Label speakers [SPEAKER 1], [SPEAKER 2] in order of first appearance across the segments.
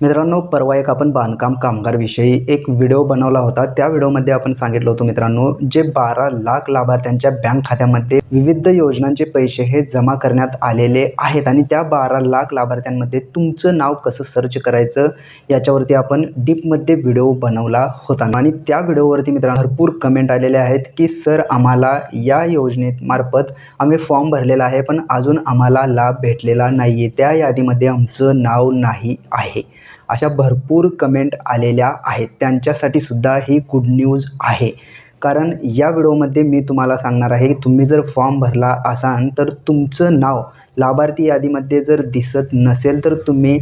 [SPEAKER 1] मित्रांनो परवा एक आपण बांधकाम कामगारविषयी एक व्हिडिओ बनवला होता. त्या व्हिडिओमध्ये आपण सांगितलं होतं मित्रांनो जे बारा लाख लाभार्थ्यांच्या बँक खात्यामध्ये विविध योजनांचे पैसे हे जमा करण्यात आलेले आहेत आणि त्या बारा लाख लाभार्थ्यांमध्ये तुमचं नाव कसं सर्च करायचं याच्यावरती आपण डीपमध्ये व्हिडिओ बनवला होता. आणि त्या व्हिडिओवरती मित्रांनो भरपूर कमेंट आलेले आहेत की सर आम्हाला या योजनेमार्फत आम्ही फॉर्म भरलेला आहे पण अजून आम्हाला लाभ भेटलेला नाही आहे त्या यादीमध्ये आमचं नाव नाही आहे. अशा भरपूर कमेंट आलेल्या आहेत. त्यांच्यासाठी सुद्धा ही गुड न्यूज आहे. कारण या व्हिडिओमध्ये मी तुम्हाला सांगणार आहे की तुम्ही जर फॉर्म भरला असाल तर तुमचं नाव लाभार्थी यादीमध्ये जर दिसत नसेल तर तुम्ही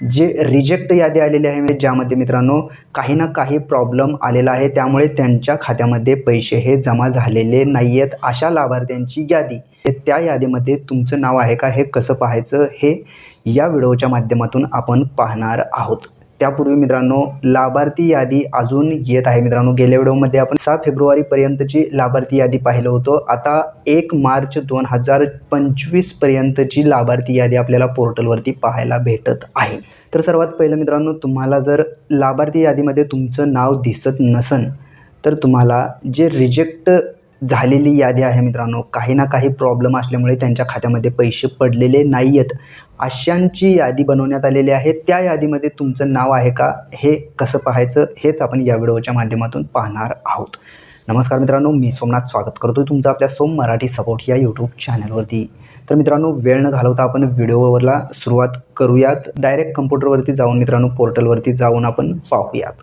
[SPEAKER 1] जे रिजेक्ट यादी आलेली आहे म्हणजे ज्यामध्ये मित्रांनो काही ना काही प्रॉब्लेम आलेला आहे. त्यामुळे त्यांच्या खात्यामध्ये पैसे हे जमा झालेले नाही आहेत अशा लाभार्थ्यांची यादी. हे त्या यादीमध्ये तुमचं नाव आहे का? हे कसं पाहायचं? हे या व्हिडिओच्या माध्यमातून आपण पाहणार आहोत. त्यापूर्वी मित्रांनो लाभार्थी यादी अजून येत आहे मित्रांनो. गेल्या व्हिडिओमध्ये आपण सहा फेब्रुवारीपर्यंतची लाभार्थी यादी पाहिलं होतं. आता एक मार्च दोन हजार पंचवीसपर्यंतची लाभार्थी यादी आपल्याला पोर्टलवरती पाहायला भेटत आहे. तर सर्वात पहिलं मित्रांनो तुम्हाला जर लाभार्थी यादीमध्ये तुमचं नाव दिसत नसन तर तुम्हाला जे रिजेक्ट झालेली यादी आहे मित्रांनो. काही ना काही प्रॉब्लेम असल्यामुळे त्यांच्या खात्यामध्ये पैसे पडलेले नाही आहेत अशांची यादी बनवण्यात आलेली आहे. त्या यादीमध्ये तुमचं नाव आहे का? हे कसं पाहायचं? हेच आपण या व्हिडिओच्या माध्यमातून पाहणार आहोत. नमस्कार मित्रांनो मी सोमनाथ स्वागत करतो तुमचं आपल्या सोम मराठी सपोर्ट या यूट्यूब चॅनलवरती तर मित्रांनो वेळ न घालवता आपण व्हिडिओवरला सुरुवात करूयात. डायरेक्ट कम्प्युटरवरती जाऊन मित्रांनो पोर्टलवरती जाऊन आपण पाहूयात.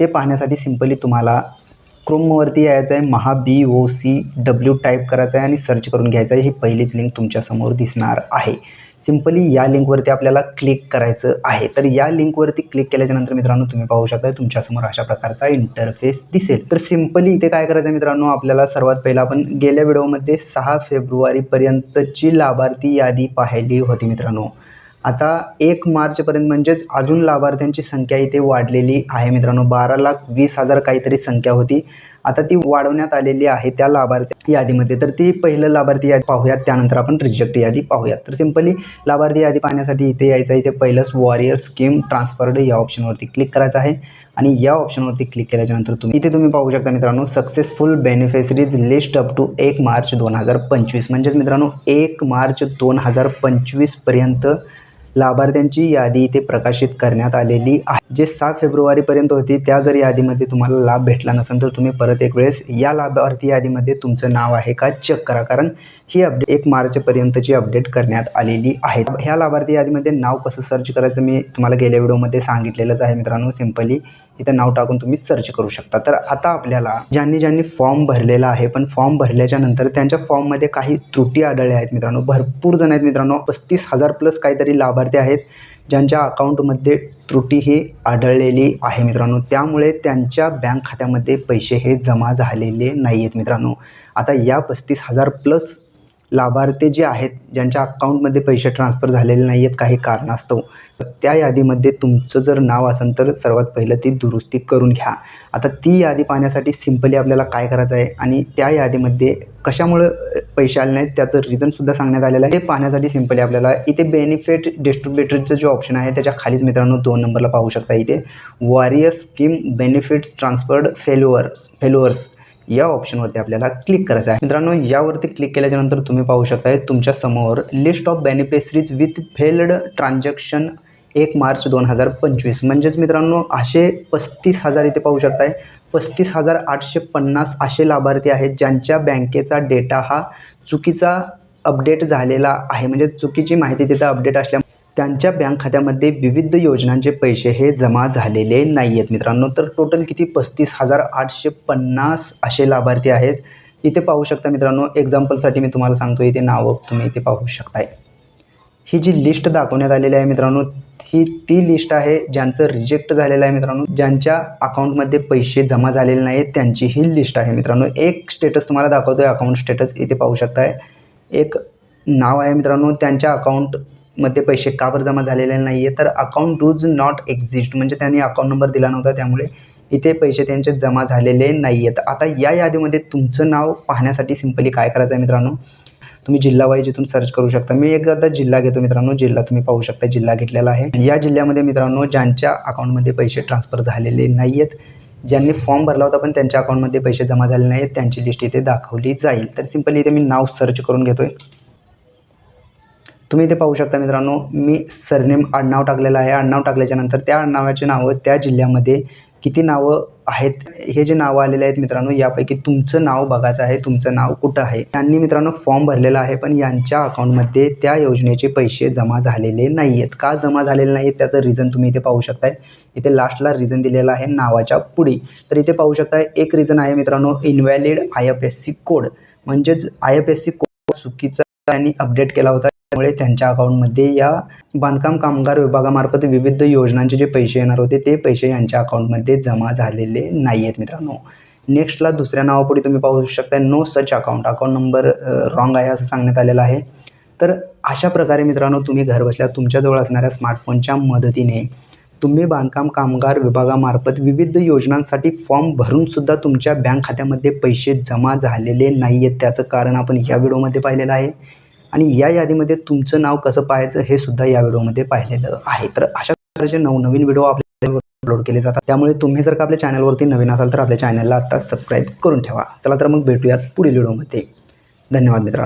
[SPEAKER 1] ते पाहण्यासाठी सिम्पली तुम्हाला क्रोमवरती यायचं आहे Maha B O C W type करायचं आहे आणि सर्च करून घ्यायचं आहे. ही पहिलीच लिंक तुमच्यासमोर दिसणार आहे. सिम्पली या लिंकवरती आपल्याला क्लिक करायचं आहे. तर या लिंकवरती क्लिक केल्याच्यानंतर मित्रांनो तुम्ही पाहू शकता तुमच्यासमोर अशा प्रकारचा इंटरफेस दिसेल. तर सिम्पली इथे काय करायचं आहे मित्रांनो आपल्याला सर्वात पहिला आपण गेल्या व्हिडिओमध्ये सहा फेब्रुवारीपर्यंतची लाभार्थी यादी पाहिली होती मित्रांनो. आता एक मार्चपर्यंत म्हणजेच अजून लाभार्थ्यांची संख्या इथे वाढलेली आहे मित्रांनो. बारा लाख वीस हजार काहीतरी संख्या होती. आता ती वाढवण्यात आलेली आहे त्या लाभार्थी यादीमध्ये. तर ती पहिलं लाभार्थी यादी पाहूयात. त्यानंतर आपण रिजेक्ट यादी पाहूयात. तर सिम्पली लाभार्थी यादी पाहण्यासाठी इथे यायचं आहे. इथे पहिलंच वॉरियर स्कीम ट्रान्सफर्ड या ऑप्शनवरती क्लिक करायचं आहे. आणि या ऑप्शनवरती क्लिक केल्याच्यानंतर तुम्ही इथे तुम्ही पाहू शकता मित्रांनो successful beneficiaries list up to एक मार्च दोन हजार पंचवीस. म्हणजेच मित्रांनो एक मार्च दोन हजार पंचवीसपर्यंत लाभार्थ्यांची यादी इथे प्रकाशित करण्यात आलेली आहे. जे सहा फेब्रुवारीपर्यंत होती त्या जर यादीमध्ये तुम्हाला लाभ भेटला नसेल तर तुम्ही परत एक वेळेस या लाभार्थी यादीमध्ये तुमचं नाव आहे का चेक करा. कारण ही अपडेट एक मार्चपर्यंतची अपडेट करण्यात आलेली आहे. ह्या लाभार्थी यादीमध्ये नाव कसं सर्च करायचं मी तुम्हाला गेल्या व्हिडिओमध्ये सांगितलेलंच आहे मित्रांनो. सिम्पली इथं नाव टाकून तुम्ही सर्च करू शकता. तर आता आपल्याला ज्यांनी ज्यांनी फॉर्म भरलेला आहे पण फॉर्म भरल्याच्या नंतर त्यांच्या फॉर्ममध्ये काही त्रुटी आढळल्या आहेत मित्रांनो. भरपूर जण आहेत मित्रांनो. पस्तीस हजार प्लस काहीतरी लाभार्थी आहेत ज्यांच्या अकाउंटमध्ये त्रुटी ही आढळलेली आहे मित्रांनो. त्यामुळे त्यांच्या बँक खात्यामध्ये पैसे हे जमा झालेले नाही आहेत मित्रांनो. आता या पस्तीस हजार प्लस लाभार्थी जे आहेत ज्यांच्या अकाउंटमध्ये पैसे ट्रान्सफर झालेले नाही आहेत काही कारणास्तव त्या यादीमध्ये तुमचं जर नाव असेल तर सर्वात पहिलं ती दुरुस्ती करून घ्या. आता ती यादी पाहण्यासाठी सिम्पली आपल्याला काय करायचं आहे आणि त्या यादीमध्ये कशामुळं पैसे आले नाहीत त्याचं रिझनसुद्धा सांगण्यात आलेलं आहे. हे पाहण्यासाठी सिम्पली आपल्याला इथे बेनिफिट डिस्ट्रीब्युटरचं जे ऑप्शन आहे त्याच्या खालीच मित्रांनो दोन नंबरला पाहू शकता इथे. Various scheme benefits transferred failures failures या ऑप्शनवरती आपल्याला क्लिक करायचं आहे. मित्रांनो यावरती क्लिक केल्याच्यानंतर तुम्ही पाहू शकताय तुमच्यासमोर list of beneficiaries with failed transaction एक मार्च दोन हजार पंचवीस. म्हणजेच मित्रांनो असे पस्तीस हजार इथे पाहू शकताय. पस्तीस हजार आठशे पन्नास असे लाभार्थी आहेत ज्यांच्या बँकेचा डेटा हा चुकीचा अपडेट झालेला आहे. म्हणजे चुकीची माहिती तिथं अपडेट असल्या त्यांच्या बँक खात्यामध्ये विविध योजनांचे पैसे हे जमा झालेले नाही आहेत मित्रांनो तर टोटल किती? पस्तीस हजार आठशे पन्नास असे लाभार्थी आहेत. इथे पाहू शकता मित्रांनो एक्झाम्पलसाठी मी तुम्हाला सांगतो इथे नावं तुम्ही इथे पाहू शकताय. ही जी लिस्ट दाखवण्यात आलेली आहे मित्रांनो ही ती लिस्ट आहे ज्यांचं रिजेक्ट झालेलं आहे मित्रांनो ज्यांच्या अकाउंटमध्ये पैसे जमा झालेले नाही आहेत त्यांची ही लिस्ट आहे मित्रांनो. एक स्टेटस तुम्हाला दाखवतो आहे अकाउंट स्टेटस इथे पाहू शकताय. एक नाव आहे मित्रांनो त्यांच्या मध्ये पैसे का बरं जमा झालेले नाही आहे तर अकाउंट डूज नॉट एक्झिस्ट म्हणजे त्यांनी अकाउंट नंबर दिला नव्हता त्यामुळे इथे पैसे त्यांचे जमा झालेले नाही आहेत आता या यादीमध्ये तुमचं नाव पाहण्यासाठी सिम्पली काय करायचं आहे मित्रांनो? तुम्ही जिल्हा वाईज इथून सर्च करू शकता. मी एकदा जिल्हा घेतो मित्रांनो. जिल्हा तुम्ही पाहू शकता. जिल्हा घेतलेला आहे. या जिल्ह्यामध्ये मित्रांनो ज्यांच्या अकाउंटमध्ये पैसे ट्रान्सफर झालेले नाही आहेत ज्यांनी फॉर्म भरला होता पण त्यांच्या अकाउंटमध्ये पैसे जमा झाले नाही आहेत त्यांची लिस्ट इथे दाखवली जाईल. तर सिम्पली इथे मी नाव सर्च करून घेतो आहे तुम्ही इथे पाहू शकता मित्रांनो मी सरनेम आडनाव टाकलेलं आहे. आडनाव टाकल्याच्यानंतर त्या आडनावाची नावं त्या जिल्ह्यामध्ये किती नावं आहेत? हे जे नावं आलेले आहेत मित्रांनो यापैकी तुमचं नाव बघायचं आहे. तुमचं नाव कुठं आहे? यांनी मित्रांनो फॉर्म भरलेला आहे पण यांच्या अकाउंटमध्ये त्या योजनेचे पैसे जमा झालेले नाही आहेत का जमा झालेले नाही आहेत त्याचं रिझन तुम्ही इथे पाहू शकताय. इथे लास्टला रिझन दिलेलं आहे नावाच्या पुढे. तर इथे पाहू शकताय एक रिझन आहे मित्रांनो invalid I F S C code म्हणजेच I F S C code चुकीचा त्यांनी अपडेट केला होता. त्यामुळे त्यांच्या अकाउंटमध्ये या बांधकाम कामगार विभागामार्फत विविध योजनांचे जे पैसे येणार होते ते पैसे यांच्या अकाउंटमध्ये जमा झालेले नाही आहेत मित्रांनो. नेक्स्टला दुसऱ्या नावापुढे तुम्ही पाहू शकता no such account account number wrong आहे असं सांगण्यात आलेलं आहे. तर अशा प्रकारे मित्रांनो तुम्ही घरबसल्या तुमच्याजवळ असणाऱ्या स्मार्टफोनच्या मदतीने तुम्ही बांधकाम कामगार विभागामार्फत विविध योजनांसाठी फॉर्म भरूनसुद्धा तुमच्या बँक खात्यामध्ये पैसे जमा झालेले नाही आहेत त्याचं कारण आपण ह्या व्हिडिओमध्ये पाहिलेलं आहे. आणि या यादीमध्ये तुमचं नाव कसं पाहायचं हे सुद्धा या व्हिडिओमध्ये पाहिलेलं आहे. तर अशा प्रकारचे नवनवीन व्हिडिओ आपल्या अपलोड केले जातात. त्यामुळे तुम्ही जर का आपल्या चॅनलवरती नवीन असाल तर आपल्या चॅनलला आता सबस्क्राईब करून ठेवा. चला तर मग भेटूयात पुढील व्हिडिओमध्ये. धन्यवाद मित्रांनो.